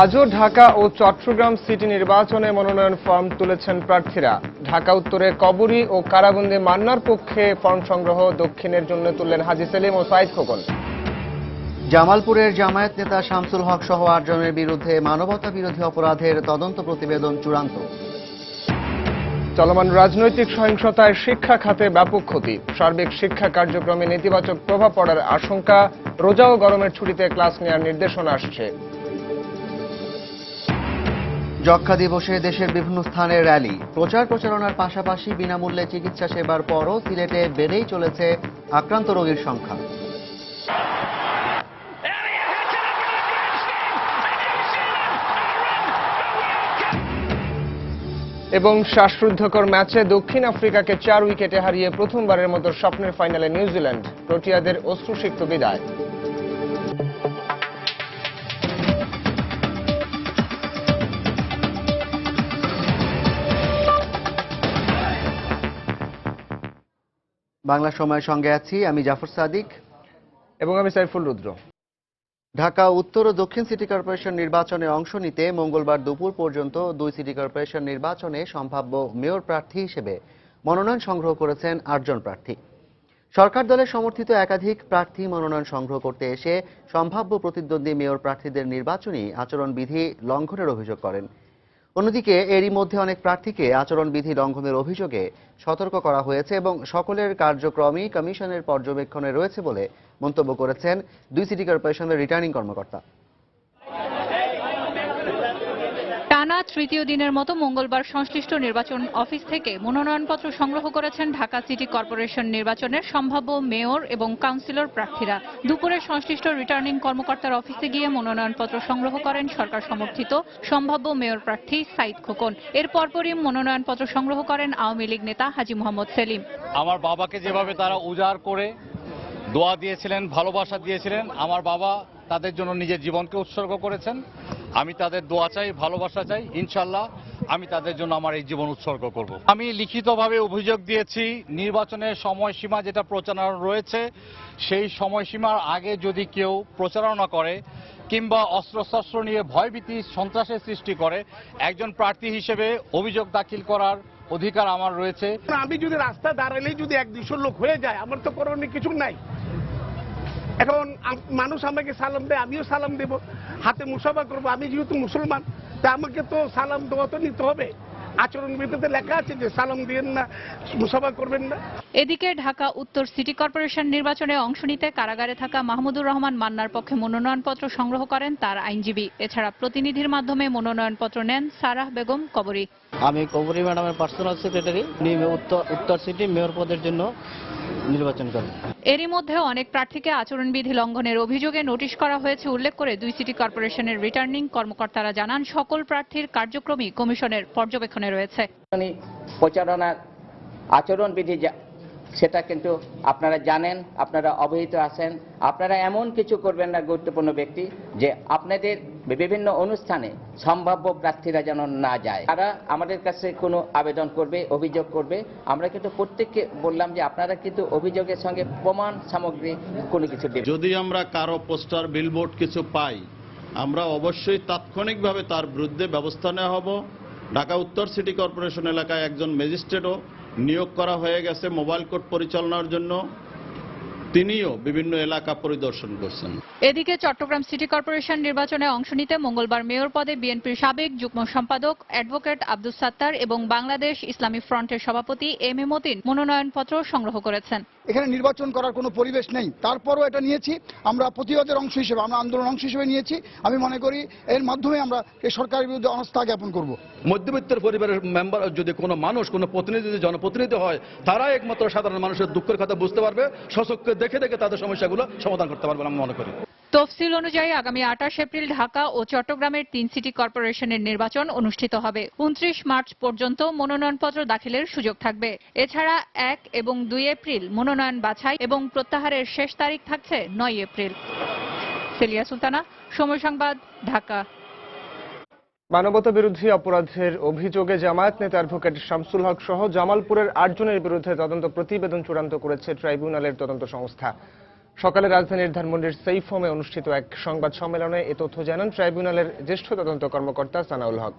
আজও ঢাকা ও চট্টগ্রাম সিটি নির্বাচনে মনোনয়ন ফর্ম তুলেছেন প্রার্থীরা। ঢাকা উত্তরে কবরী ও কারাবন্দী মান্নার পক্ষে ফর্ম সংগ্রহ দক্ষিণের জন্য তুললেন হাজি সেলিম ও সাইদ খোকন। জামালপুরের জামায়াত নেতা শামসুল হক সহ আটজনের বিরুদ্ধে মানবতা বিরোধী অপরাধের তদন্ত প্রতিবেদন চূড়ান্ত। চলমান রাজনৈতিক সহিংসতায় শিক্ষা খাতে ব্যাপক ক্ষতি। সার্বিক শিক্ষা কার্যক্রমে নেতিবাচক প্রভাব পড়ার আশঙ্কা। রোজা ও গরমের ছুটিতে ক্লাস নেওয়ার নির্দেশনা আসছে। যক্ষা দিবসে দেশের বিভিন্ন স্থানে র্যালি। প্রচার প্রচারণার পাশাপাশি বিনামূল্যে চিকিৎসা সেবার পরও সিলেটে বেড়েই চলেছে আক্রান্ত রোগীর সংখ্যা। এবং শ্বাসরুদ্ধকর ম্যাচে দক্ষিণ আফ্রিকাকে চার উইকেটে হারিয়ে প্রথমবারের মতো স্বপ্নের ফাইনালে নিউজিল্যান্ড প্রোটিয়াদের অশ্রুসিক্ত বিদায়। বাংলা সময়ের সঙ্গে আছি আমি জাফর সাদিক। এবং আমি সাইফুল রুদ্র। ঢাকা উত্তর ও দক্ষিণ সিটি কর্পোরেশন নির্বাচনে অংশ নিতে মঙ্গলবার দুপুর পর্যন্ত দুই সিটি কর্পোরেশন নির্বাচনে সম্ভাব্য মেয়র প্রার্থী হিসেবে মনোনয়ন সংগ্রহ করেছেন আটজন প্রার্থী। সরকার দলের সমর্থিত একাধিক প্রার্থী মনোনয়ন সংগ্রহ করতে এসে সম্ভাব্য প্রতিদ্বন্দ্বী মেয়র প্রার্থীদের নির্বাচনী আচরণবিধি লঙ্ঘনের অভিযোগ করেন। অন্যদিকে এরই মধ্যে অনেক প্রার্থীকে আচরণবিধি লঙ্ঘনের অভিযোগে সতর্ক করা হয়েছে এবং সকলের কার্যক্রমই কমিশনের পর্যবেক্ষণে রয়েছে বলে মন্তব্য করেছেন দুই সিটি কর্পোরেশনের রিটার্নিং কর্মকর্তা। টানা তৃতীয় দিনের মতো মঙ্গলবার সংশ্লিষ্ট নির্বাচন অফিস থেকে মনোনয়নপত্র সংগ্রহ করেছেন ঢাকা সিটি কর্পোরেশন নির্বাচনের সম্ভাব্য মেয়র এবং কাউন্সিলর প্রার্থীরা। দুপুরে সংশ্লিষ্ট রিটার্নিং কর্মকর্তার অফিসে গিয়ে মনোনয়নপত্র সংগ্রহ করেন সরকার সমর্থিত সম্ভাব্য মেয়র প্রার্থী সাইদ খোকন। এর পরপরই মনোনয়নপত্র সংগ্রহ করেন আওয়ামী লীগ নেতা হাজি মোহাম্মদ সেলিম। আমার বাবাকে যেভাবে তারা উজাড় করে দোয়া দিয়েছিলেন, ভালোবাসা দিয়েছিলেন, আমার বাবা তাদের জন্য নিজের জীবনকে উৎসর্গ করেছেন। আমি তাদের দোয়া চাই, ভালোবাসা চাই। ইনশাল্লাহ আমি তাদের জন্য আমার এই জীবন উৎসর্গ করব। আমি লিখিতভাবে অভিযোগ দিয়েছি নির্বাচনের সময়সীমা যেটা প্রচারণা রয়েছে, সেই সময়সীমার আগে যদি কেউ প্রচারণা করে কিংবা অস্ত্রশস্ত্র নিয়ে ভয়ভীতি, সন্ত্রাসের সৃষ্টি করে, একজন প্রার্থী হিসেবে অভিযোগ দাখিল করার অধিকার আমার রয়েছে। আমি যদি রাস্তা দাঁড়ালেই যদি এক দুশো লোক হয়ে যায়, আমার তো করণীয় কিছু নাই। এখন মানুষ আমাকে সালাম দেয়, আমিও সালাম দেব। হাতে মুসাফা করব, আমি যেহেতু মুসলমান, তা আমাকে তো সালাম দেওয়া তো নিতে হবে। এদিকে ঢাকা উত্তর সিটি কর্পোরেশন নির্বাচনে অংশ নিতে কারাগারে থাকা মাহমুদুর রহমান মান্নার পক্ষে মনোনয়নপত্র সংগ্রহ করেন তার আইনজীবী। এছাড়া প্রতিনিধির মাধ্যমে মনোনয়নপত্র নেন সারাহ বেগম কবরী। আমি কবরী ম্যাডামের পার্সোনাল সেক্রেটারি উত্তর উত্তর সিটি মেয়র পদের জন্য নির্বাচন করেন এরই মধ্যে অনেক প্রার্থীকে আচরণবিধি লঙ্ঘনের অভিযোগে নোটিশ করা হয়েছে উল্লেখ করে দুই সিটি কর্পোরেশনের রিটার্নিং কর্মকর্তারা জানান সকল প্রার্থীর কার্যক্রমই কমিশনের পর্যবেক্ষণে রয়েছে। প্রচারণা প্রচারণার আচরণবিধি যা- সেটা কিন্তু আপনারা জানেন, আপনারা অবহিত আছেন। আপনারা এমন কিছু করবেন না, গুরুত্বপূর্ণ ব্যক্তি, যে আপনাদের বিভিন্ন অনুষ্ঠানে সম্ভাব্য প্রার্থীরা যেন না যায়। তারা আমাদের কাছে কোনো আবেদন করবে, অভিযোগ করবে। আমরা কিন্তু প্রত্যেককে বললাম যে আপনারা কিন্তু অভিযোগের সঙ্গে প্রমাণ সামগ্রী কোনো কিছু দেবেন যদি আমরা কারও পোস্টার, বিলবোর্ড কিছু পাই, আমরা অবশ্যই তাৎক্ষণিকভাবে তার বিরুদ্ধে ব্যবস্থা নেওয়া হব। ঢাকা উত্তর সিটি কর্পোরেশন এলাকায় একজন ম্যাজিস্ট্রেটও নিয়োগ করা হয়ে গেছে মোবাইল কোর্ট পরিচালনার জন্য। তিনিও বিভিন্ন এলাকা পরিদর্শন করছেন। এদিকে চট্টগ্রাম সিটি কর্পোরেশন নির্বাচনে অংশ নিতে মঙ্গলবার মেয়র পদে বিএনপির সাবেক যুগ্ম সম্পাদক অ্যাডভোকেট আব্দুস সাত্তার এবং বাংলাদেশ ইসলামী ফ্রন্টের সভাপতি এম এ মতিন মনোনয়নপত্র সংগ্রহ করেছেন। এখানে নির্বাচন করার কোনো পরিবেশ নেই। তারপরও এটা নিয়েছি আমরা প্রতিবাদের অংশ হিসেবে আমরা আন্দোলন অংশ হিসেবে নিয়েছি। আমি মনে করি এর মাধ্যমে আমরা এই সরকারের বিরুদ্ধে অনাস্থা জ্ঞাপন করব। মধ্যবিত্তের পরিবারের মেম্বার যদি কোনো মানুষ কোনো প্রতিনিধি যদি জনপ্রতিনিধি হয় তারা একমাত্র সাধারণ মানুষের দুঃখের কথা বুঝতে পারবে সশক্ত দেখে দেখে তাদের সমস্যাগুলো সমাধান করতে পারবে আমি মনে করি। তফসিল অনুযায়ী আগামী আঠাশ এপ্রিল ঢাকা ও চট্টগ্রামের তিন সিটি কর্পোরেশনের নির্বাচন অনুষ্ঠিত হবে। উনত্রিশ মার্চ পর্যন্ত মনোনয়নপত্র দাখিলের সুযোগ থাকবে। এছাড়া এক এবং দুই এপ্রিল মনোনয়ন বাছাই এবং প্রত্যাহারের শেষ তারিখ থাকছে নয় এপ্রিল। সেলিয়া সুলতানা, সময় সংবাদ, ঢাকা। মানবতা বিরোধী অপরাধের অভিযোগে জামায়াত নেতা অ্যাডভোকেট শামসুল হক সহ জামালপুরের আটজনের বিরুদ্ধে তদন্ত প্রতিবেদন চূড়ান্ত করেছে ট্রাইব্যুনালের তদন্ত সংস্থা। সকালে রাজধানীর ধানমন্ডির সেইফ হোমে অনুষ্ঠিত এক সংবাদ সম্মেলনে এ তথ্য জানান ট্রাইব্যুনালের জ্যেষ্ঠ তদন্ত কর্মকর্তা সানাউল হক।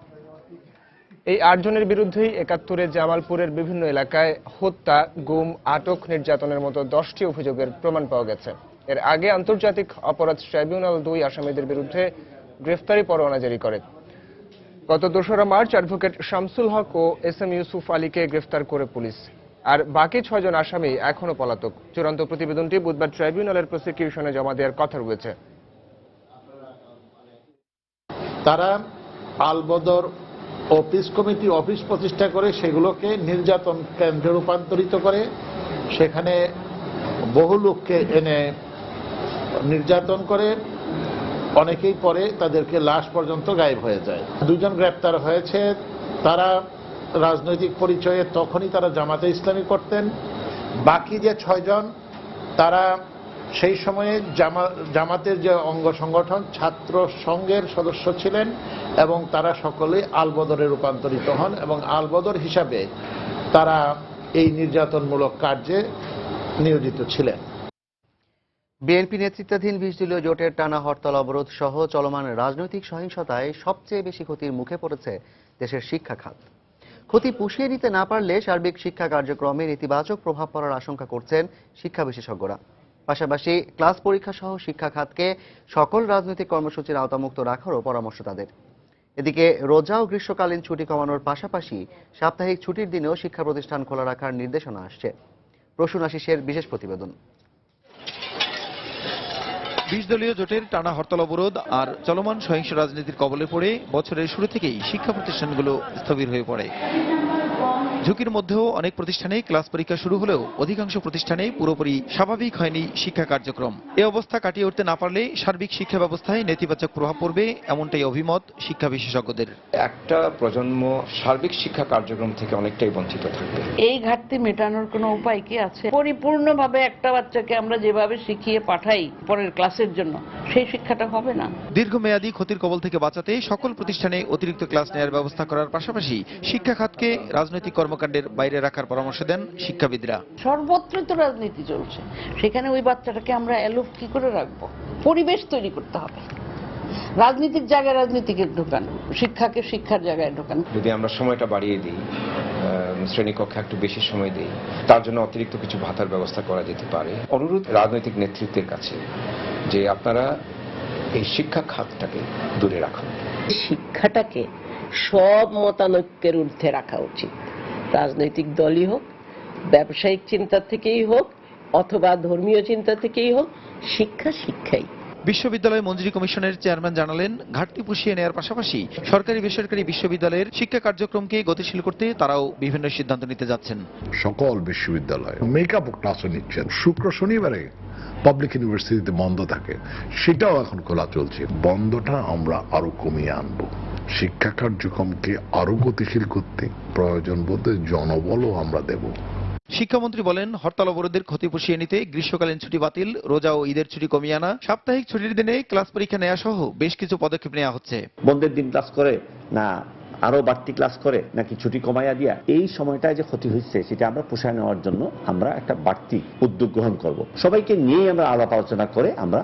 এই আটজনের বিরুদ্ধেই একাত্তরে জামালপুরের বিভিন্ন এলাকায় হত্যা, গুম, আটক নির্যাতনের মতো দশটি অভিযোগের প্রমাণ পাওয়া গেছে। এর আগে আন্তর্জাতিক অপরাধ ট্রাইব্যুনাল দুই আসামিদের বিরুদ্ধে গ্রেফতারি পরোয়ানা জারি করে। গত দোসরা মার্চ অ্যাডভোকেট শামসুল হক ও এস এম ইউসুফ আলীকে গ্রেফতার করে পুলিশ। আর বাকি ছয়জন আসামি এখনও পলাতক। চূড়ান্ত প্রতিবেদনটি বুধবার ট্রাইব্যুনালের প্রসিকিউশনে জমা দেওয়ার কথা রয়েছে। তারা আলবদর অফিস কমিটি অফিস প্রতিষ্ঠা করে সেগুলোকে নির্যাতন কেন্দ্রে রূপান্তরিত করে। সেখানে বহু লোককে এনে নির্যাতন করে। অনেকেই পরে তাদেরকে লাশ পর্যন্ত গায়েব হয়ে যায়। দুজন গ্রেপ্তার হয়েছে। তারা রাজনৈতিক পরিচয়ে তখনই তারা জামাতে ইসলামী করতেন। বাকি যে ছয়জন, তারা সেই সময়ে জামা, জামাতের যে অঙ্গ সংগঠন, ছাত্র সংঘের সদস্য ছিলেন এবং তারা সকলেই আলবদরে রূপান্তরিত হন এবং আলবদর হিসাবে তারা এই নির্যাতনমূলক কার্যে নিয়োজিত ছিলেন। বিএনপি নেতৃত্বাধীন বিশ দলীয় জোটের টানা হরতাল, অবরোধ সহ চলমান রাজনৈতিক সহিংসতায় সবচেয়ে বেশি ক্ষতির মুখে পড়েছে দেশের শিক্ষা খাত। ক্ষতি পুষিয়ে দিতে না পারলে সার্বিক শিক্ষা কার্যক্রমে নেতিবাচক প্রভাব পড়ার আশঙ্কা করছেন শিক্ষা বিশেষজ্ঞরা। পাশাপাশি ক্লাস পরীক্ষা সহ শিক্ষা খাতকে সকল রাজনৈতিক কর্মসূচির আওতামুক্ত রাখারও পরামর্শ তাদের। এদিকে রোজা ও গ্রীষ্মকালীন ছুটি কমানোর পাশাপাশি সাপ্তাহিক ছুটির দিনেও শিক্ষা প্রতিষ্ঠান খোলা রাখার নির্দেশনা আসছে। প্রসূন আশিসের বিশেষ প্রতিবেদন। বিশ দলীয় জোটের টানা হরতাল অবরোধ আর চলমান সহিংস রাজনীতির কবলে পড়ে বছরের শুরু থেকেই শিক্ষা প্রতিষ্ঠানগুলো স্থবির হয়ে পড়ে। ঝুঁকির মধ্যেও অনেক প্রতিষ্ঠানে ক্লাস পরীক্ষা শুরু হলেও অধিকাংশ প্রতিষ্ঠানে পুরোপুরি স্বাভাবিক হয়নি শিক্ষা কার্যক্রম। এ অবস্থা কাটিয়ে উঠতে না পারলে সার্বিক শিক্ষা ব্যবস্থায় নেতিবাচক প্রভাব পড়বে এমনটাই অভিমত শিক্ষা বিশেষজ্ঞদের। একটা প্রজন্ম সার্বিক শিক্ষা কার্যক্রম থেকে অনেকটাই বঞ্চিত থাকবে। এই ঘাটতি মেটানোর কোনো উপায় কি আছে? পরিপূর্ণভাবে একটা বাচ্চাকে আমরা যেভাবে শিখিয়ে পাঠাই পরের ক্লাসের জন্য সেই শিক্ষাটা হবে না? দীর্ঘমেয়াদী ক্ষতির কবল থেকে বাঁচাতে সকল প্রতিষ্ঠানে অতিরিক্ত ক্লাস নেওয়ার ব্যবস্থা করার পাশাপাশি শিক্ষা খাতকে রাজনৈতিক কর্মকাণ্ডের বাইরে রাখার পরামর্শ দেন শিক্ষাবিদরা। সর্বত্র তো রাজনীতি চলছে। সেখানে ওই বাচ্চাটাকে আমরা এলোপ কি করে রাখব? পরিবেশ তৈরি করতে হবে। রাজনীতির জায়গায় রাজনীতিকে ঢোকানো শিক্ষাকে শিক্ষার জায়গায় ঢোকানো। যদি আমরা সময়টা বাড়িয়ে দিই শ্রেণীকক্ষে একটু বেশি সময় দিই তার জন্য অতিরিক্ত কিছু ভাতার ব্যবস্থা করা যেতে পারে। অনুরোধ রাজনৈতিক নেতৃত্বের কাছে যে আপনারা এই শিক্ষা খাতটাকে দূরে রাখুন। শিক্ষাটাকে সব মতানৈক্যের ঊর্ধ্বে রাখা উচিত। রাজনৈতিক দলই হোক ব্যবসায়িক চিন্তা থেকেই হোক অথবা ধর্মীয় চিন্তা থেকেই হোক শিক্ষা শিক্ষাই। বিশ্ববিদ্যালয় মঞ্জুরি কমিশনের চেয়ারম্যান জানালেন, ঘাটতি পুষিয়ে নেওয়ার পাশাপাশি সরকারি বেসরকারি বিশ্ববিদ্যালয়ের শিক্ষা কার্যক্রমকে গতিশীল করতে তারাও বিভিন্ন সিদ্ধান্ত নিতে যাচ্ছেন। সকল বিশ্ববিদ্যালয় মেকআপ ক্লাসও নিচ্ছেন। শুক্র শনিবারে পাবলিক ইউনিভার্সিটিতে বন্ধ থাকে। সেটাও এখন খোলা চলছে। বন্ধটা আমরা আরও কমিয়ে আনব। শিক্ষা কার্যক্রমকে আরও গতিশীল করতে প্রয়োজন বোধে জনবলও আমরা দেব। শিক্ষামন্ত্রী বলেন, হরতাল অবরোধের ক্ষতি পুষিয়ে নিতে গ্রীষ্মকালীন ছুটি বাতিল, রোজা ও ঈদের ছুটি কমিয়ে আনা, সাপ্তাহিক ছুটির দিনে ক্লাস পরীক্ষা নেওয়া সহ বেশ কিছু পদক্ষেপ নেওয়া হচ্ছে। বন্ধের দিন ক্লাস করে না আরও বাড়তি ক্লাস করে নাকি ছুটি কমাইয়া দিয়া, এই সময়টায় যে ক্ষতি হয়েছে সেটা আমরা পোষায় নেওয়ার জন্য আমরা একটা বাড়তি উদ্যোগ গ্রহণ করব। সবাইকে নিয়ে আমরা আলাপ আলোচনা করে আমরা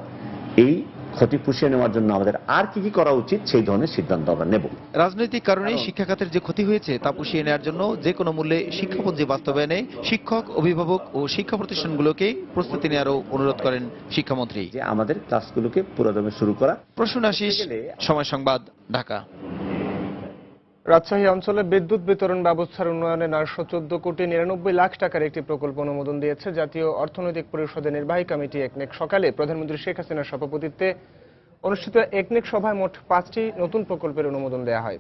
এই ক্ষতি পুষিয়ে নেওয়ার জন্য আমাদের আর কি কি করা উচিত সেই ধরনের সিদ্ধান্ত আমরা নেব। রাজনৈতিক কারণে শিক্ষা খাতের যে ক্ষতি হয়েছে তা পুষিয়ে নেওয়ার জন্য যে কোনো মূল্যে শিক্ষাপঞ্জি বাস্তবায়নে শিক্ষক অভিভাবক ও শিক্ষা প্রতিষ্ঠানগুলোকে প্রস্তুতি নেওয়ারও অনুরোধ করেন শিক্ষামন্ত্রী। যে আমাদের ক্লাসগুলোকে পুরোদমে শুরু করা। প্রশ্ন আশিস সময় সংবাদ ঢাকা। রাজশাহী অঞ্চলে বিদ্যুৎ বিতরণ ব্যবস্থার উন্নয়নে নয়শো চোদ্দ কোটি নিরানব্বই লাখ টাকার একটি প্রকল্প অনুমোদন দিয়েছে জাতীয় অর্থনৈতিক পরিষদের নির্বাহী কমিটি একনেক। সকালে প্রধানমন্ত্রী শেখ হাসিনার সভাপতিত্বে অনুষ্ঠিত একনেক সভায় মোট পাঁচটি নতুন প্রকল্পের অনুমোদন দেওয়া হয়।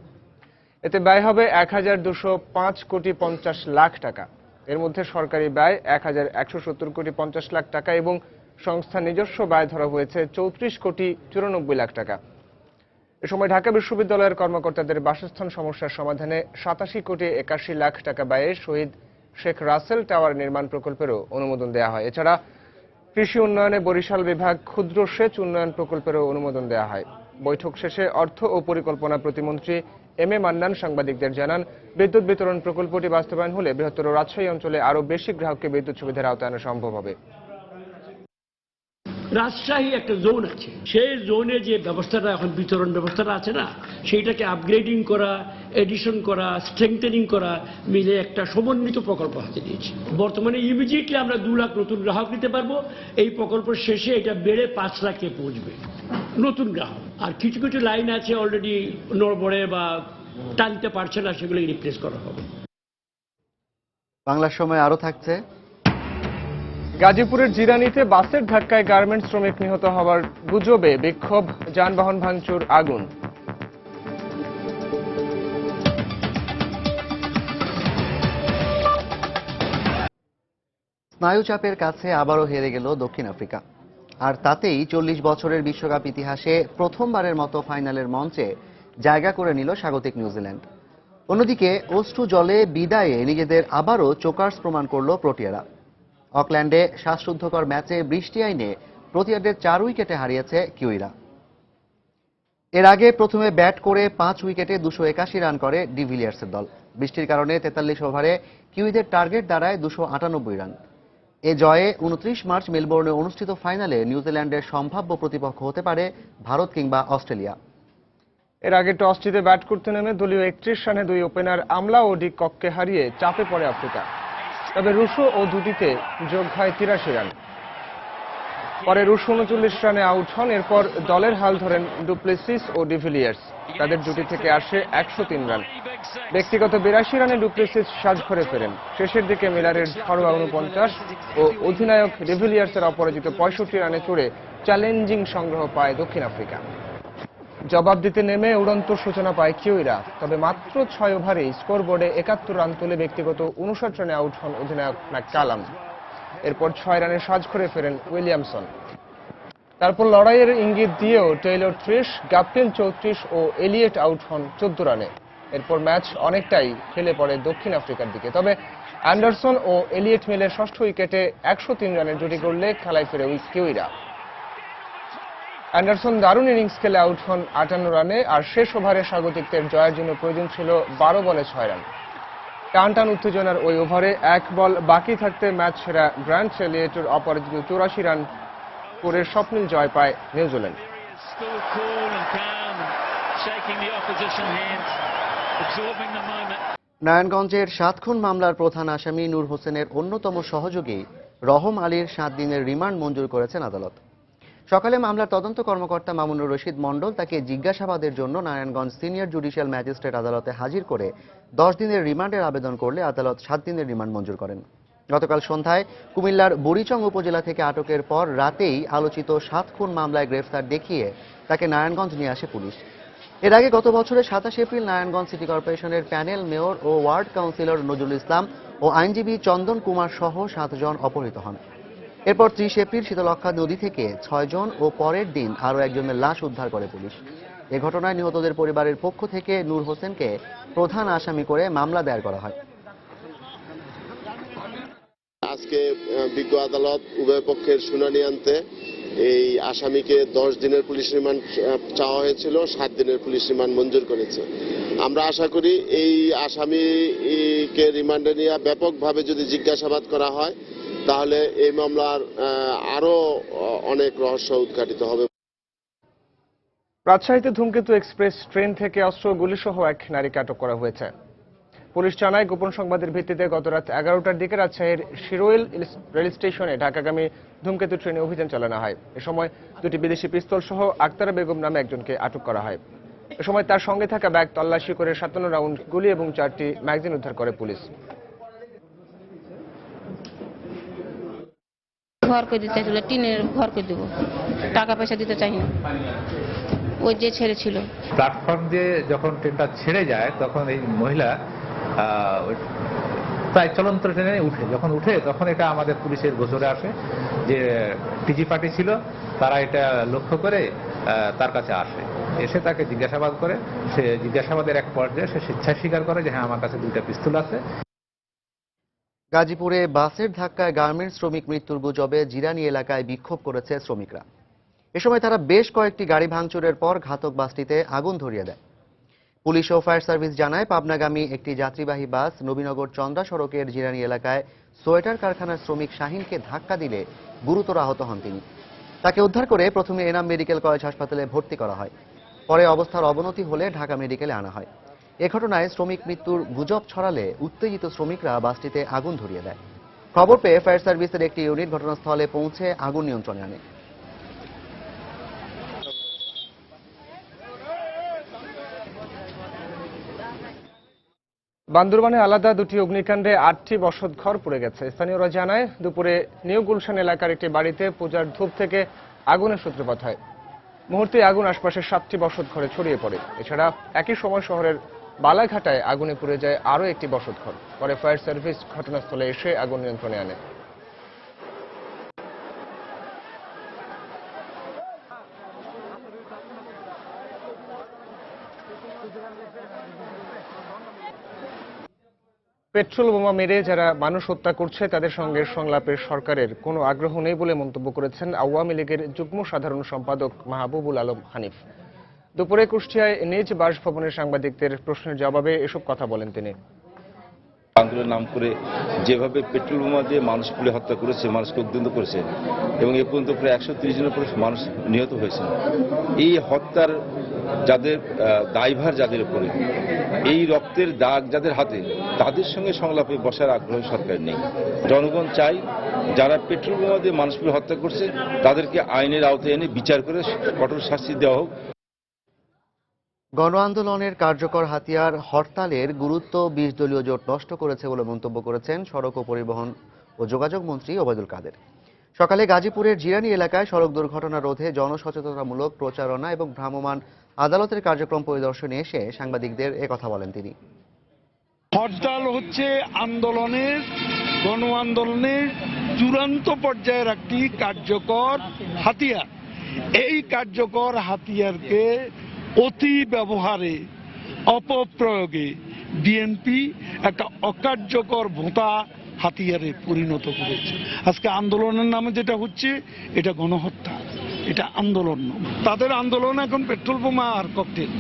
এতে ব্যয় হবে এক হাজার দুশো পাঁচ কোটি পঞ্চাশ লাখ টাকা। এর মধ্যে সরকারি ব্যয় এক হাজার একশো সত্তর কোটি পঞ্চাশ লাখ টাকা এবং সংস্থার নিজস্ব ব্যয় ধরা হয়েছে চৌত্রিশ কোটি চুরানব্বই লাখ টাকা। এ সময় ঢাকা বিশ্ববিদ্যালয়ের কর্মকর্তাদের বাসস্থান সমস্যার সমাধানে সাতাশি কোটি একাশি লাখ টাকা ব্যয়ে শহীদ শেখ রাসেল টাওয়ার নির্মাণ প্রকল্পেরও অনুমোদন দেওয়া হয়। এছাড়া কৃষি উন্নয়নে বরিশাল বিভাগ ক্ষুদ্র সেচ উন্নয়ন প্রকল্পেরও অনুমোদন দেওয়া হয়। বৈঠক শেষে অর্থ ও পরিকল্পনা প্রতিমন্ত্রী এম এ মান্নান সাংবাদিকদের জানান, বিদ্যুৎ বিতরণ প্রকল্পটি বাস্তবায়ন হলে বৃহত্তর রাজশাহী অঞ্চলে আরও বেশি গ্রাহককে বিদ্যুৎ সুবিধার আওতায় আনা সম্ভব হবে। রাজশাহী একটা জোন আছে। সেই জোনে যে ব্যবস্থাটা এখন বিতরণ ব্যবস্থাটা আছে না, সেইটাকে আপগ্রেডিং করা এডিশন করা স্ট্রেংথেনিং করা মিলে একটা সমন্বিত প্রকল্প হাতে নিয়েছি। বর্তমানে ইমিডিয়েটলি আমরা দু লাখ নতুন গ্রাহক নিতে পারব। এই প্রকল্প শেষে এটা বেড়ে পাঁচ লাখে পৌঁছবে নতুন গ্রাহক। আর কিছু কিছু লাইন আছে অলরেডি নড়বড়ে বা টানতে পারছে না সেগুলো রিপ্লেস করা হবে। বাংলার সময় আরও থাকছে। গাজীপুরের জিরানিতে বাসের ধাক্কায় গার্মেন্টস শ্রমিক নিহত হওয়ার গুজবে বিক্ষোভ, যানবাহন ভাঙচুর, আগুন। স্নায়ুচাপের কাছে আবারও হেরে গেল দক্ষিণ আফ্রিকা। আর তাতেই চল্লিশ বছরের বিশ্বকাপ ইতিহাসে প্রথমবারের মতো ফাইনালের মঞ্চে জায়গা করে নিল স্বাগতিক নিউজিল্যান্ড। অন্যদিকে অশ্রু জলে বিদায়ে নিজেদের আবারও চোকার্স প্রমাণ করল প্রোটিয়ারা। অকল্যান্ডে শ্বাসরুদ্ধকর ম্যাচে বৃষ্টি আইনে প্রোটিয়াদের চার উইকেটে হারিয়েছে কিউইরা। এর আগে প্রথমে ব্যাট করে পাঁচ উইকেটে দুশো একাশি রান করে ডিভিলিয়ার্সের দল। বৃষ্টির কারণে তেতাল্লিশ ওভারে কিউইদের টার্গেট দাঁড়ায় দুশো আটানব্বই রান। এ জয়ে উনত্রিশ মার্চ মেলবোর্নে অনুষ্ঠিত ফাইনালে নিউজিল্যান্ডের সম্ভাব্য প্রতিপক্ষ হতে পারে ভারত কিংবা অস্ট্রেলিয়া। এর আগে টস জিতে ব্যাট করতে নেমে দলীয় একত্রিশ রানে দুই ওপেনার আমলা ও ডিক কককে হারিয়ে চাপে পড়ে আফ্রিকা। তবে রুশো ও দুটিতে যোগ হয় তিরাশি রান। পরে রুশো উনচল্লিশ রানে আউট হন, এরপর দলের হাল ধরেন ডুপ্লেসিস ও ডিভিলিয়ার্স। তাদের জুটি থেকে আসে একশো তিন রান। ব্যক্তিগত বিরাশি রানে ডুপ্লেসিস সাজ করে ফেরেন। শেষের দিকে মিলারের ঘরোয়া উনপঞ্চাশ ও অধিনায়ক ডিভিলিয়ার্সের অপরাজিত পঁয়ষট্টি রানে চড়ে চ্যালেঞ্জিং সংগ্রহ পায় দক্ষিণ আফ্রিকা। জবাব দিতে নেমে উড়ন্ত সূচনা পায় কিউইরা। তবে মাত্র ছয় ওভারেই স্কোরবোর্ডে একাত্তর রান তুলে ব্যক্তিগত উনষাট রানে আউট হন অধিনায়ক ম্যাককালাম। এরপর ছয় রানে সাজ করে ফেরেন উইলিয়ামসন। তারপর লড়াইয়ের ইঙ্গিত দিয়েও টেইলর ত্রিশ গাপ্টিল চৌত্রিশ ও এলিয়েট আউট হন চোদ্দ রানে। এরপর ম্যাচ অনেকটাই খেলে পড়ে দক্ষিণ আফ্রিকার দিকে। তবে অ্যান্ডারসন ও এলিয়েট মিলের ষষ্ঠ উইকেটে একশো তিন রানের জুটি করলে খেলায় ফেরে কিউইরা। অ্যান্ডারসন দারুণ ইনিংস খেলে আউট হন আটান্ন রানে আর শেষ ওভারে স্বাগতিকদের জয়ের জন্য প্রয়োজন ছিল বারো বলে ছয় রান। টান টান উত্তেজনার ওই ওভারে এক বল বাকি থাকতে ম্যাচ সেরা গ্র্যান্ড এলিয়েটের অপরাজিত চৌরাশি রান করে স্বপ্নিল জয় পায় নিউজিল্যান্ড. নারায়ণগঞ্জের সাত খুন মামলার প্রধান আসামি নূর হোসেনের অন্যতম সহযোগী রহম আলীর সাত দিনের রিমান্ড মঞ্জুর করেছেন আদালত। সকালে মামলার তদন্ত কর্মকর্তা মামুনুর রশিদ মণ্ডল তাকে জিজ্ঞাসাবাদের জন্য নারায়ণগঞ্জ সিনিয়র জুডিশিয়াল ম্যাজিস্ট্রেট আদালতে হাজির করে দশ দিনের রিমান্ডের আবেদন করলে আদালত সাত দিনের রিমান্ড মঞ্জুর করেন। গতকাল সন্ধ্যায় কুমিল্লার বুড়িচং উপজেলা থেকে আটকের পর রাতেই আলোচিত সাত খুন মামলায় গ্রেফতার দেখিয়ে তাকে নারায়ণগঞ্জ নিয়ে আসে পুলিশ। এর আগে গত বছরের সাতাশ এপ্রিল নারায়ণগঞ্জ সিটি কর্পোরেশনের প্যানেল মেয়র ও ওয়ার্ড কাউন্সিলর নজরুল ইসলাম ও আইনজীবী চন্দন কুমার সহ সাতজন অপহৃত হন। এরপর ত্রিশ এপ্রিল শীতলক্ষা নদী থেকে ছয়জন ও পরের দিন আরও একজনের লাশ উদ্ধার করে পুলিশ। এ ঘটনায় নিহতদের পরিবারের পক্ষ থেকে নূর হোসেনকে প্রধান আসামি করে মামলা দায়ের করা হয়। আজকে বিজ্ঞ আদালত উভয় পক্ষের শুনানি আনতে এই আসামিকে দশ দিনের পুলিশ রিমান্ড চাওয়া হয়েছিল, সাত দিনের পুলিশ রিমান্ড মঞ্জুর করেছে। আমরা আশা করি এই আসামিকে রিমান্ডে নিয়ে ব্যাপকভাবে যদি জিজ্ঞাসাবাদ করা হয় তাহলে এই মামলার আরও অনেক রহস্য উদ্ঘাটিত হবে। রাজশাহীতে ধূমকেতু এক্সপ্রেস ট্রেন থেকে অস্ত্র গুলিসহ এক নারীকে আটক করা হয়েছে। পুলিশ জানায়, গোপন সংবাদের ভিত্তিতে গত রাত এগারোটার দিকে রাজশাহীর শিরোইল রেল স্টেশনে ঢাকাগামী ধূমকেতু ট্রেনে অভিযান চালানো হয়। এ সময় দুটি বিদেশি পিস্তল সহ আক্তারা বেগম নামে একজনকে আটক করা হয়। এ সময় তার সঙ্গে থাকা ব্যাগ তল্লাশি করে সাতান্ন রাউন্ড গুলি এবং চারটি ম্যাগজিন উদ্ধার করে পুলিশ। ঘর করে দিতে চাইছিল, টিনের ঘর করে দেবো। টাকা পয়সা দিতে চাই না। ওই যে ছেড়ে ছিল। প্ল্যাটফর্ম দিয়ে যখন ট্রেনটা ছেড়ে যায়, তখন এই মহিলা প্রায় চলন্ত ট্রেনে উঠে। যখন উঠে, তখন এটা আমাদের পুলিশের গোচরে আসে যে টিজি পার্টি ছিল, তারা এটা লক্ষ্য করে তার কাছে আসে। এসে তাকে জিজ্ঞাসাবাদ করে। সে জিজ্ঞাসাবাদের এক পর্যায়ে সে স্বেচ্ছায় স্বীকার করে যে হ্যাঁ আমার কাছে দুইটা পিস্তল আছে। গাজীপুরে বাসের ধাক্কায় গার্মেন্টস শ্রমিক মৃত্যুর গুজবে জিরানি এলাকায় বিক্ষোভ করেছে শ্রমিকরা। এ সময় তারা বেশ কয়েকটি গাড়ি ভাঙচুরের পর ঘাতক বাসটিতে আগুন ধরিয়ে দেয়। পুলিশ ও ফায়ার সার্ভিস জানায়, পাবনাগামী একটি যাত্রীবাহী বাস নবীনগর চন্দ্রা সড়কের জিরানি এলাকায় সোয়েটার কারখানার শ্রমিক শাহিনকে ধাক্কা দিলে গুরুতর আহত হন তিনি। তাকে উদ্ধার করে প্রথমে এনাম মেডিকেল কলেজ হাসপাতালে ভর্তি করা হয়। পরে অবস্থার অবনতি হলে ঢাকা মেডিকেলে আনা হয়। এ ঘটনায় শ্রমিক মৃত্যুর গুজব ছড়ালে উত্তেজিত শ্রমিকরা বাসটিতে আগুন ধরিয়ে দেয়। খবর পেয়ে ফায়ার সার্ভিসের একটি ইউনিট ঘটনাস্থলে পৌঁছে আগুন নিয়ন্ত্রণে আনে। বান্দরবানে আলাদা দুটি অগ্নিকাণ্ডে আটটি বসত ঘর পুড়ে গেছে। স্থানীয়রা জানায়, দুপুরে নিউ গুলশান এলাকার একটি বাড়িতে পূজার ধূপ থেকে আগুনের সূত্রপাত হয়। মুহূর্তে আগুন আশপাশের সাতটি বসত ঘরে ছড়িয়ে পড়ে। এছাড়া একই সময় শহরের বালাঘাটায় আগুনে পুড়ে যায় আরও একটি বসতঘর। পরে ফায়ার সার্ভিস ঘটনাস্থলে এসে আগুন নিয়ন্ত্রণে আনে। পেট্রোল বোমা মেরে যারা মানুষ হত্যা করছে, তাদের সঙ্গে সংলাপের সরকারের কোনো আগ্রহ নেই বলে মন্তব্য করেছেন আওয়ামী লীগের যুগ্ম সাধারণ সম্পাদক মাহবুবুল আলম হানিফ। দুপুরে কুষ্টিয়ায় নিজ বাসভবনের সাংবাদিকদের প্রশ্নের জবাবে এসব কথা বলেন তিনি। আন্দোলনের নাম করে যেভাবে পেট্রোল বোমা দিয়ে মানুষগুলি হত্যা করেছে, মানুষকে উদ্বুদ্ধ করেছে, এবং এ পর্যন্ত প্রায় একশো ত্রিশ জনের উপরে মানুষ নিহত হয়েছে। এই হত্যার যাদের দায়ভার যাদের উপরে, এই রক্তের দাগ যাদের হাতে, তাদের সঙ্গে সংলাপে বসার আগ্রহ সরকার নেই। জনগণ চাই যারা পেট্রোল বোমা দিয়ে মানুষগুলি হত্যা করছে, তাদেরকে আইনের আওতায় এনে বিচার করে কঠোর শাস্তি দেওয়া হোক। গণ আন্দোলনের কার্যকর হাতিয়ার হরতালের গুরুত্ব বিশ দলীয় জোট নষ্ট করেছে বলে মন্তব্য করেছেন সড়ক ও পরিবহন ও যোগাযোগ মন্ত্রী ওবায়দুল কাদের। সকালে গাজীপুরের জিরানি এলাকায় সড়ক দুর্ঘটনা রোধে জনসচেতনতামূলক প্রচারণা এবং ভ্রাম্যমাণ আদালতের কার্যক্রম পরিদর্শনে এসে সাংবাদিকদের একথা বলেন তিনি। হরতাল হচ্ছে আন্দোলনের গণ আন্দোলনের চূড়ান্ত পর্যায়ের একটি কার্যকর হাতিয়ার। এই কার্যকর হাতিয়ারকে অতি ব্যবহারে, অপপ্রয়োগে বিএনপি একটা অকার্যকর ভোঁতা হাতিয়ারে পরিণত করেছে আজকে আন্দোলনের নামে যেটা হচ্ছে, এটা গণহত্যা এটা আন্দোলন। তাদের আন্দোলন এখন পেট্রোল বোমা আর ককটেল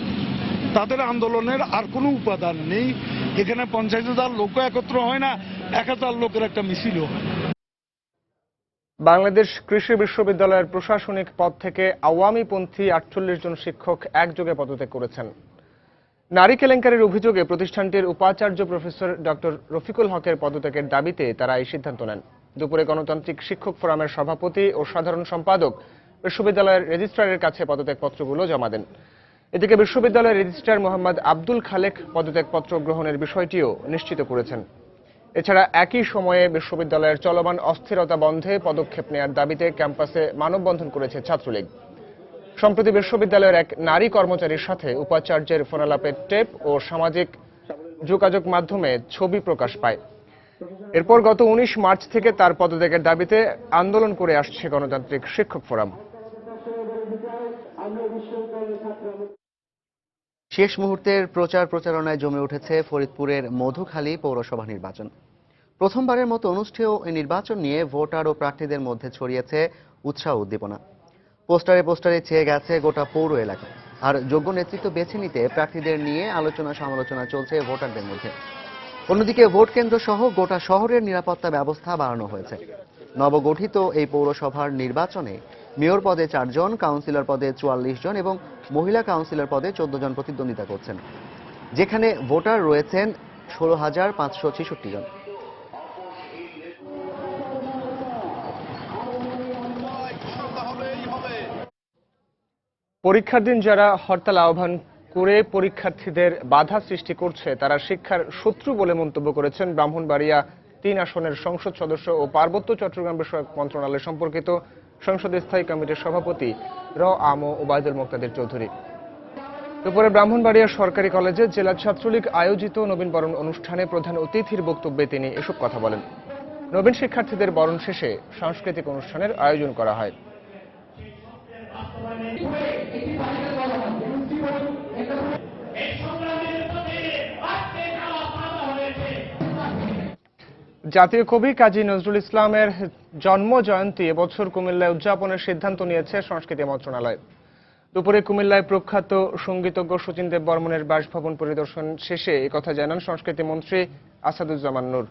তাদের আন্দোলনের আর কোনো উপাদান নেই এখানে পঞ্চাশ হাজার লোক একত্র হয় না, এক হাজার লোকের একটা মিছিলও হয়। বাংলাদেশ কৃষি বিশ্ববিদ্যালয়ের প্রশাসনিক পদ থেকে আওয়ামীপন্থী আটচল্লিশ জন শিক্ষক একযোগে পদত্যাগ করেছেন। নারী কেলেঙ্কারির অভিযোগে প্রতিষ্ঠানটির উপাচার্য প্রফেসর ডক্টর রফিকুল হকের পদত্যাগের দাবিতে তারা এই সিদ্ধান্ত নেন। দুপুরে গণতান্ত্রিক শিক্ষক ফোরামের সভাপতি ও সাধারণ সম্পাদক বিশ্ববিদ্যালয়ের রেজিস্ট্রারের কাছে পদত্যাগপত্রগুলো জমা দেন। এদিকে বিশ্ববিদ্যালয়ের রেজিস্ট্রার মোহাম্মদ আব্দুল খালেক পদত্যাগপত্র গ্রহণের বিষয়টিও নিশ্চিত করেছেন। এছাড়া একই সময়ে বিশ্ববিদ্যালয়ের চলমান অস্থিরতা বন্ধে পদক্ষেপ নেয়ার দাবিতে ক্যাম্পাসে মানববন্ধন করেছে ছাত্রলীগ। সম্প্রতি বিশ্ববিদ্যালয়ের এক নারী কর্মচারীর সাথে উপাচার্যের ফোনালাপের টেপ ও সামাজিক যোগাযোগ মাধ্যমে ছবি প্রকাশ পায়। এরপর গত উনিশ মার্চ থেকে তার পদত্যাগের দাবিতে আন্দোলন করে আসছে গণতান্ত্রিক শিক্ষক ফোরাম। শেষ মুহূর্তের প্রচার প্রচারণায় জমে উঠেছে ফরিদপুরের মধুখালী পৌরসভা নির্বাচন। প্রথমবারের মতো অনুষ্ঠেয় এই নির্বাচন নিয়ে ভোটার ও প্রার্থীদের মধ্যে ছড়িয়েছে উৎসাহ উদ্দীপনা। পোস্টারে পোস্টারে ছেয়ে গেছে গোটা পৌর এলাকা। আর যোগ্য নেতৃত্ব বেছে নিতে প্রার্থীদের নিয়ে আলোচনা সমালোচনা চলছে ভোটারদের মধ্যে। অন্যদিকে ভোট কেন্দ্র সহ গোটা শহরের নিরাপত্তা ব্যবস্থা বাড়ানো হয়েছে। নবগঠিত এই পৌরসভার নির্বাচনে মেয়র পদে চারজন, কাউন্সিলর পদে চুয়াল্লিশ জন এবং মহিলা কাউন্সিলর পদে চোদ্দ জন প্রতিদ্বন্দ্বিতা করছেন। যেখানে ভোটার রয়েছেন ষোলো হাজার পাঁচশো ছেষট্টি জন। পরীক্ষার দিন যারা হরতাল আহ্বান করে পরীক্ষার্থীদের বাধা সৃষ্টি করছে, তারা শিক্ষার শত্রু বলে মন্তব্য করেছেন ব্রাহ্মণবাড়িয়া তিন আসনের সংসদ সদস্য ও পার্বত্য চট্টগ্রাম বিষয়ক মন্ত্রণালয় সম্পর্কিত। সংসদ স্থায়ী কমিটির সভাপতি র আম ওবায়দুল মোক্তাদের চৌধুরী। দুপুরে ব্রাহ্মণবাড়িয়া সরকারি কলেজে জেলা ছাত্রলীগ আয়োজিত নবীন বরণ অনুষ্ঠানে প্রধান অতিথির বক্তব্যে তিনি এসব কথা বলেন। নবীন শিক্ষার্থীদের বরণ শেষে সাংস্কৃতিক অনুষ্ঠানের আয়োজন করা হয়। জাতীয় কবি কাজী নজরুল ইসলামের জন্ম জয়ন্তী এবছর কুমিল্লায় উদযাপনের সিদ্ধান্ত নিয়েছে সংস্কৃতি মন্ত্রণালয়। দুপুরে কুমিল্লায় প্রখ্যাত সঙ্গীতজ্ঞ শচীন দেব বর্মনের বাসভবন পরিদর্শন শেষে কথা জানান সংস্কৃতি মন্ত্রী আসাদুজ্জামান নূর।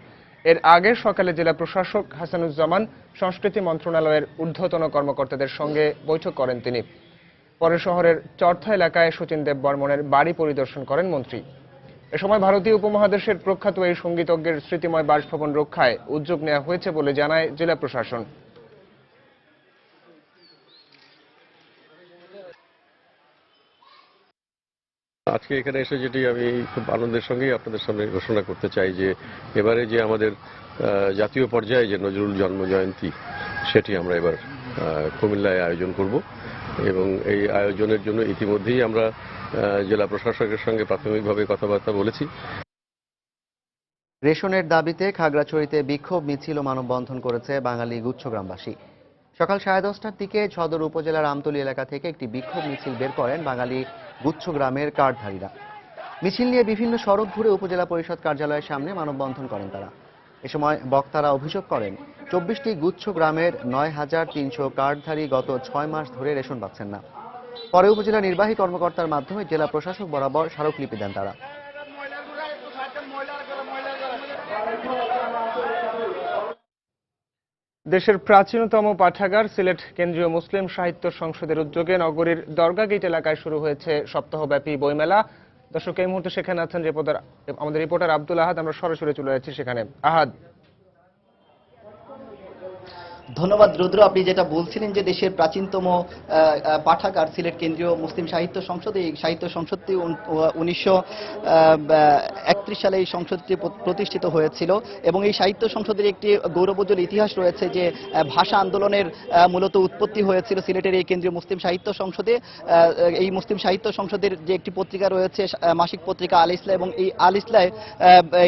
এর আগে সকালে জেলা প্রশাসক হাসানুজ্জামান সংস্কৃতি মন্ত্রণালয়ের ঊর্ধ্বতন কর্মকর্তাদের সঙ্গে বৈঠক করেন তিনি। পরে শহরের চর্থা এলাকায় শচীন দেব বর্মনের বাড়ি পরিদর্শন করেন মন্ত্রী। এ সময় ভারতীয় উপমহাদেশের প্রখ্যাত এই সঙ্গীতজ্ঞের স্মৃতিময় বাসভবন রক্ষায় উদ্যোগ নেওয়া হয়েছে বলে জানায় জেলা প্রশাসন। আজকে এখানে এসে যেটি আমি খুব আনন্দের সঙ্গেই আপনাদের সামনে ঘোষণা করতে চাই যে, এবারে যে আমাদের জাতীয় পর্যায়ে যে নজরুল জন্ম জয়ন্তী, সেটি আমরা এবার কুমিল্লায় আয়োজন করব এবং এই আয়োজনের জন্য ইতিমধ্যেই আমরা জেলা প্রশাসকের সঙ্গে প্রাথমিকভাবে কথাবার্তা বলেছি। রেশনের দাবিতে খাগড়াছড়িতে বিক্ষোভ মিছিল ও মানববন্ধন করেছে বাঙালি গুচ্ছগ্রামবাসী সকাল সাড়ে দশটার দিকে সদর উপজেলার আমতলী এলাকা থেকে একটি বিক্ষোভ মিছিল বের করেন বাঙালি গুচ্ছগ্রামের কার্ডধারীরা মিছিল নিয়ে বিভিন্ন সড়ক ঘুরে উপজেলা পরিষদ কার্যালয়ের সামনে মানববন্ধন করেন তারা। এ সময় বক্তারা অভিযোগ করেন, চব্বিশটি গুচ্ছ গ্রামের নয় হাজার তিনশো কার্ডধারী গত ছয় মাস ধরে রেশন পাচ্ছেন না। পরে উপজেলা নির্বাহী কর্মকর্তার মাধ্যমে জেলা প্রশাসক বরাবর স্মারকলিপি দেন তারা। দেশের প্রাচীনতম পাঠাগার, সিলেট কেন্দ্রীয় মুসলিম সাহিত্য সংসদের উদ্যোগে নগরীর দরগা গেট এলাকায় শুরু হয়েছে সপ্তাহব্যাপী বইমেলা। দর্শক, এই মুহূর্তে সেখানে আছেন রিপোর্টার আমাদের রিপোর্টার আব্দুল আহাদ, আমরা সরাসরি চলে যাচ্ছি সেখানে। আহাদ। ধন্যবাদ, রুদ্র। আপনি যেটা বলছিলেন যে দেশের প্রাচীনতম পাঠাগার, সিলেট কেন্দ্রীয় মুসলিম সাহিত্য সংসদ, এই সাহিত্য সংসদটি উনিশশো একত্রিশ সালে এই সংসদটি প্রতিষ্ঠিত হয়েছিল এবং এই সাহিত্য সংসদের একটি গৌরবোজ্জ্বল ইতিহাস রয়েছে যে ভাষা আন্দোলনের মূলত উৎপত্তি হয়েছিল সিলেটের এই কেন্দ্রীয় মুসলিম সাহিত্য সংসদে। এই মুসলিম সাহিত্য সংসদের যে একটি পত্রিকা রয়েছে মাসিক পত্রিকা আল ইসলা এবং এই আল ইসলায়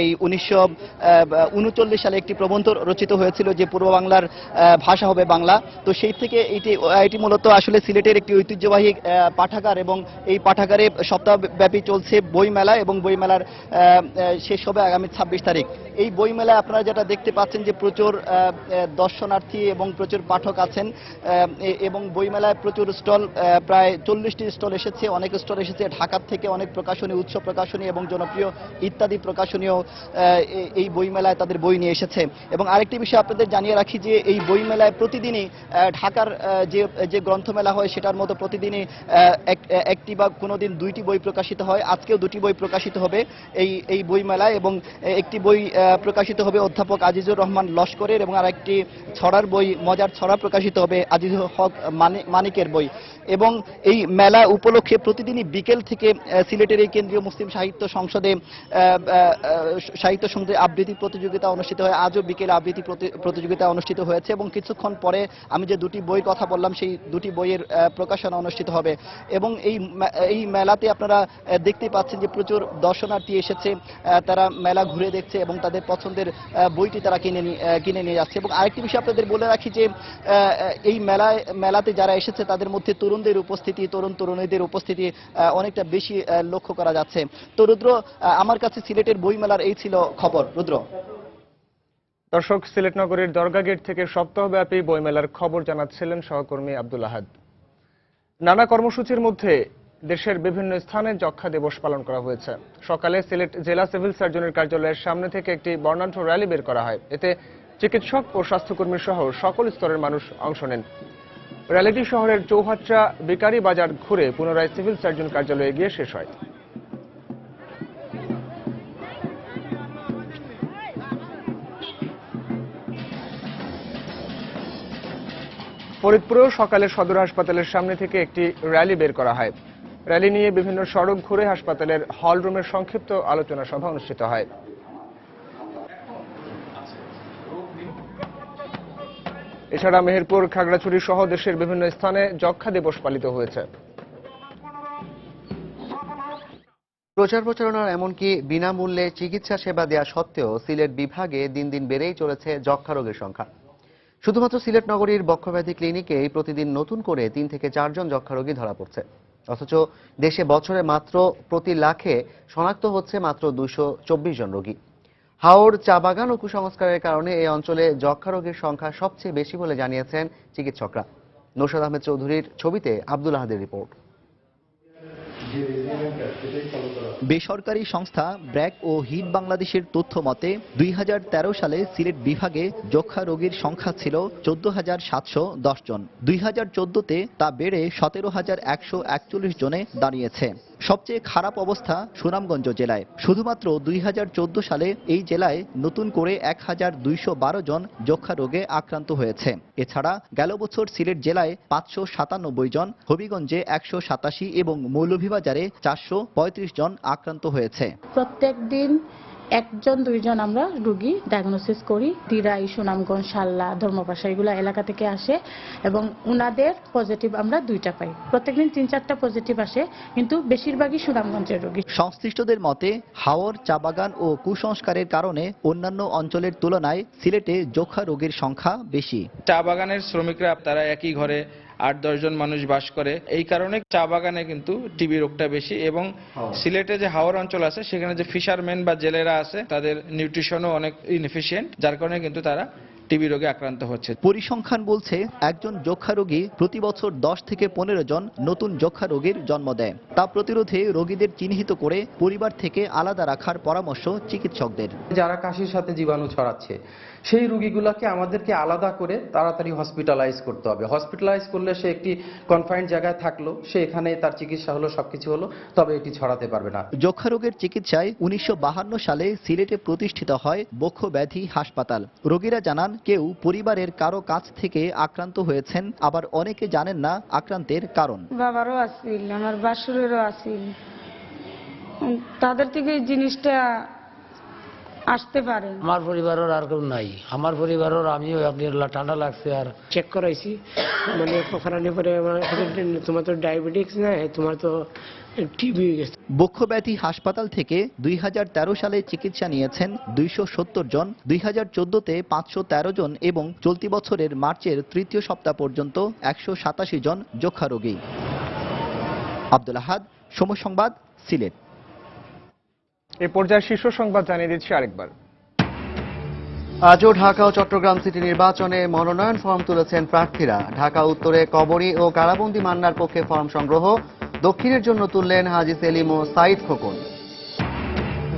এই উনিশশো উনচল্লিশ সালে একটি প্রবন্ধ রচিত হয়েছিল যে পূর্ব বাংলার ভাষা হবে বাংলা। তো সেই থেকে এটি এটি মূলত আসলে সিলেটের একটি ঐতিহ্যবাহী পাঠাগার এবং এই পাঠাগারে সপ্তাহব্যাপী চলছে বই মেলা এবং বই মেলার আহ, আহ, শেষ হবে আগামী ছাব্বিশ তারিখ। এই বই মেলায় আপনারা যেটা দেখতে পাচ্ছেন যে প্রচুর দর্শনার্থী এবং প্রচুর পাঠক আছেন এবং বই মেলায় প্রচুর স্টল প্রায় চল্লিশটি স্টল এসেছে। অনেক স্টল এসেছে ঢাকার থেকে অনেক প্রকাশনী উৎস প্রকাশনী এবং জনপ্রিয় ইত্যাদি প্রকাশনীয় এই বই মেলায় তাদের বই নিয়ে এসেছে। এবং আরেকটি বিষয় আপনাদের জানিয়ে রাখি যে এই বই মেলায় প্রতিদিনই ঢাকার যে যে গ্রন্থমেলা হয় সেটার মতো প্রতিদিনই এক- একটি বা কোনোদিন দুইটি বই প্রকাশিত হয়। আজকেও দুটি বই প্রকাশিত হবে এই এই বই মেলায় এবং একটি বই প্রকাশিত হবে অধ্যাপক আজিজুর রহমান লস্করের এবং আরেকটি ছড়ার বই, মজার ছড়া প্রকাশিত হবে আজিজুল হক মানি- মানিকের বই। এবং এই মেলা উপলক্ষে প্রতিদিনই বিকেল থেকে সিলেটের এই কেন্দ্রীয় মুসলিম সাহিত্য সংসদে সাহিত্য সংসদে আবৃত্তি প্রতিযোগিতা অনুষ্ঠিত হয়। আজও বিকেলে আবৃত্তি প্রতি- প্রতিযোগিতা অনুষ্ঠিত হয়েছে এবং কিছুক্ষণ পরে আমি যে দুটি বই কথা বললাম, সেই দুটি বইয়ের প্রকাশনা অনুষ্ঠিত হবে। এবং এই এই মেলাতে আপনারা দেখতে পাচ্ছেন যে প্রচুর দর্শনার্থী এসেছে তারা মেলা ঘুরে দেখছে এবং তাদের পছন্দের বইটি তারা কিনে কিনে নিয়ে যাচ্ছে। এবং আরেকটি বিষয় আপনাদের বলে রাখি যে এই মেলায়, মেলাতে যারা এসেছে, তাদের মধ্যে তরুণদের উপস্থিতি, তরুণ তরুণীদের উপস্থিতি অনেকটা বেশি লক্ষ্য করা যাচ্ছে। তো রুদ্র আমার কাছে সিলেটের বই মেলার এই ছিল খবর। রুদ্র। দর্শক, সিলেট নগরীর দরগা গেট থেকে সপ্তাহব্যাপী বইমেলার খবর জানাচ্ছিলেন সহকর্মী আব্দুল আহাদ। নানা কর্মসূচির মধ্যে দেশের বিভিন্ন স্থানে যক্ষা দিবস পালন করা হয়েছে। সকালে সিলেট জেলা সিভিল সার্জনের কার্যালয়ের সামনে থেকে একটি বর্ণাঢ্য র্যালি বের করা হয়। এতে চিকিৎসক ও স্বাস্থ্যকর্মী সহ সকল স্তরের মানুষ অংশ নেন। র্যালিটি শহরের চৌহাট্রা বেকারি বাজার ঘুরে পুনরায় সিভিল সার্জন কার্যালয়ে গিয়ে শেষ হয়। ফরিদপুরেও সকালে সদর হাসপাতালের সামনে থেকে একটি র্যালি বের করা হয়। র্যালি নিয়ে বিভিন্ন সড়ক ঘুরে হাসপাতালের হল রুমের সংক্ষিপ্ত আলোচনা সভা অনুষ্ঠিত হয়। এছাড়া মেহেরপুর, খাগড়াছড়ি সহ দেশের বিভিন্ন স্থানে যক্ষা দিবস পালিত হয়েছে। প্রচার প্রচারণার এমনকি বিনামূল্যে চিকিৎসা সেবা দেওয়া সত্ত্বেও সিলেট বিভাগে দিন দিন বেড়েই চলেছে যক্ষা রোগের সংখ্যা। শুধুমাত্র সিলেট নগরীর বক্ষব্যাধি ক্লিনিকেই প্রতিদিন নতুন করে তিন থেকে চারজন যক্ষা রোগী ধরা পড়ছে। অথচ দেশে বছরে মাত্র প্রতি লাখে শনাক্ত হচ্ছে মাত্র চব্বিশ জন রোগী। হাওড় চা বাগান ও কুসংস্কারের কারণে এই অঞ্চলে যক্ষা রোগের সংখ্যা সবচেয়ে বেশি বলে জানিয়েছেন চিকিৎসকরা। নৌশাদ আহমেদ চৌধুরীর ছবিতে আব্দুল আহাদের রিপোর্ট। বেসরকারি সংস্থা ব্র্যাক ও হিট বাংলাদেশের তথ্য মতে, দুই হাজার তেরো সালে সিলেট বিভাগে যক্ষা রোগীর সংখ্যা ছিল চোদ্দ হাজার সাতশো দশ জন। দুই চোদ্দতে তা বেড়ে সতেরো হাজার একশো একচল্লিশ জনে দাঁড়িয়েছে। সবচেয়ে খারাপ অবস্থা সুনামগঞ্জ জেলায়। শুধুমাত্র দুই হাজার চোদ্দ সালে এই জেলায় নতুন করে এক হাজার দুইশো বারো জন যক্ষা রোগে আক্রান্ত হয়েছে। এছাড়া গেল বছর সিলেট জেলায় পাঁচশো সাতানব্বই জন, হবিগঞ্জে একশো সাতাশি এবং মৌলভীবাজারে চারশো পঁয়ত্রিশ জন আক্রান্ত হয়েছে। প্রত্যেক দিন একজন দুইজন আমরা রুগী ডায়াগনোসিস করি। দিরাই সুনামগঞ্জ সাল্লা ধর্মপাশা এগুলো এলাকা থেকে আসে এবং উনাদের পজিটিভ আমরা দুইটা পাই। প্রত্যেকদিন তিন চারটা পজিটিভ আসে কিন্তু বেশিরভাগই সুনামগঞ্জের রোগী। সংশ্লিষ্টদের মতে হাওর চা বাগান ও কুসংস্কারের কারণে অন্যান্য অঞ্চলের তুলনায় সিলেটে যক্ষা রোগীর সংখ্যা বেশি। চা বাগানের শ্রমিকরা তারা একই ঘরে আট দশজন মানুষ বাস করে। এই কারণে চা বাগানে কিন্তু টিবি রোগটা বেশি এবং সিলেটে যে হাওর অঞ্চল আছে সেখানে যে ফিশারম্যান বা জেলেরা আছে তাদের নিউট্রিশনও অনেক ইনএফিসিয়েন্ট যার কারণে কিন্তু তারা টিবি রোগে আক্রান্ত হচ্ছে। পরিসংখ্যান বলছে একজন যক্ষা রোগী প্রতি বছর দশ থেকে পনেরো জন নতুন যক্ষা রোগীর জন্ম দেয়। তা প্রতিরোধে রোগীদের চিহ্নিত করে পরিবার থেকে আলাদা রাখার পরামর্শ চিকিৎসকদের। যারা কাশির সাথে জীবাণু ছড়াচ্ছে সেই রুগীগুলোকে আমাদেরকে আলাদা করে তাড়াতাড়ি হসপিটালাইজ করতে হবে। হসপিটালাইজ করলে সে একটি কনফাইন্ড জায়গায় থাকল সে এখানে তার চিকিৎসা হলো সবকিছু হলো তবে এটি ছড়াতে পারবে না। যক্ষা রোগের চিকিৎসায় উনিশশো সালে সিলেটে প্রতিষ্ঠিত হয় বক্ষ ব্যাধি হাসপাতাল। রোগীরা জানান কেউ পরিবারের কারও কাছ থেকে আক্রান্ত হয়েছেন আবার অনেকে জানেন না আক্রান্তের কারণ। বাবারও আসিল আমার বাসুরেরও আসিল। তাদের থেকে এই জিনিসটা আসতে পারে। আমার পরিবারের আর কেউ নাই। আমার পরিবারের আমিও আপনি ঠান্ডা লাগছে আর চেক করাইছি। মানে করানোর পরে তোমার তো ডায়াবেটিক্স নাই তোমার তো টিবি গেছে। বক্ষ হাসপাতাল থেকে দুই হাজার তেরো সালে চিকিৎসা নিয়েছেন দুইশো সত্তর জন দুই হাজার চোদ্দতে পাঁচশো তেরো জন এবং চলতি বছরের মার্চের তৃতীয় সপ্তাহ পর্যন্ত একশো সাতাশি জন যক্ষা রোগী। আব্দুল আহাদ সময় সংবাদ সিলেট। এ পর্যায়ে শীর্ষ সংবাদ জানিয়ে দিচ্ছি আরেকবার। আজও ঢাকা ও চট্টগ্রাম সিটি নির্বাচনে মনোনয়ন ফর্ম তুলেছেন প্রার্থীরা। ঢাকা উত্তরে কবরী ও কারাবন্দি মান্নার পক্ষে ফর্ম সংগ্রহ দক্ষিণের জন্য তুললেন হাজি সেলিম ও সাইদ খোকন।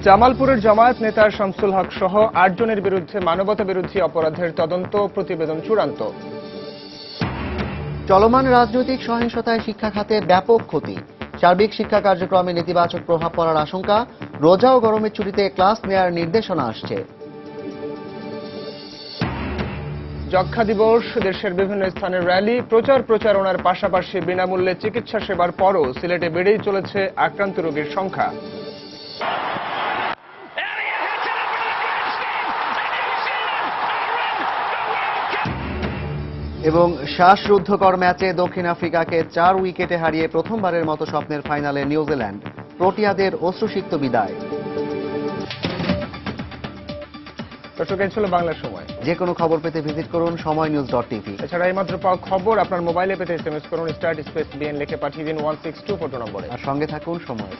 জামালপুরের জামায়াত নেতা শামসুল হক সহ আটজনের বিরুদ্ধে মানবতা বিরোধী অপরাধের তদন্ত প্রতিবেদন চূড়ান্ত। চলমান রাজনৈতিক সহিংসতায় শিক্ষা খাতে ব্যাপক ক্ষতি। সার্বিক শিক্ষা কার্যক্রমে নেতিবাচক প্রভাব পড়ার আশঙ্কা। রোজা ও গরমের ছুটিতে ক্লাস নেয়ার নির্দেশনা আসছে। যক্ষা দিবস, দেশের বিভিন্ন স্থানে র্যালি, প্রচার প্রচারণার পাশাপাশি বিনামূল্যে চিকিৎসা সেবার পরও সিলেটে বেড়েই চলেছে আক্রান্ত রোগীর সংখ্যা। এবং শ্বাসরুদ্ধকর ম্যাচে দক্ষিণ আফ্রিকাকে চার উইকেটে হারিয়ে প্রথমবারের মতো স্বপ্নের ফাইনালে নিউজিল্যান্ড প্রোটিয়াদের অশ্রুসিক্ত বিদায়। দর্শক এই ছিল বাংলা সময়। যে কোনো খবর পেতে ভিজিট করুন সময় নিউজ ডট টিভি। এছাড়া এইমাত্র পাওয়া খবর আপনার মোবাইলে পেতে এস এম এস করুন স্টার্ট স্পেস বিএন লিখে পাঠিয়ে দিন ওয়ান সিক্স টু ফোটো নম্বরে। আর সঙ্গে থাকুন সময়।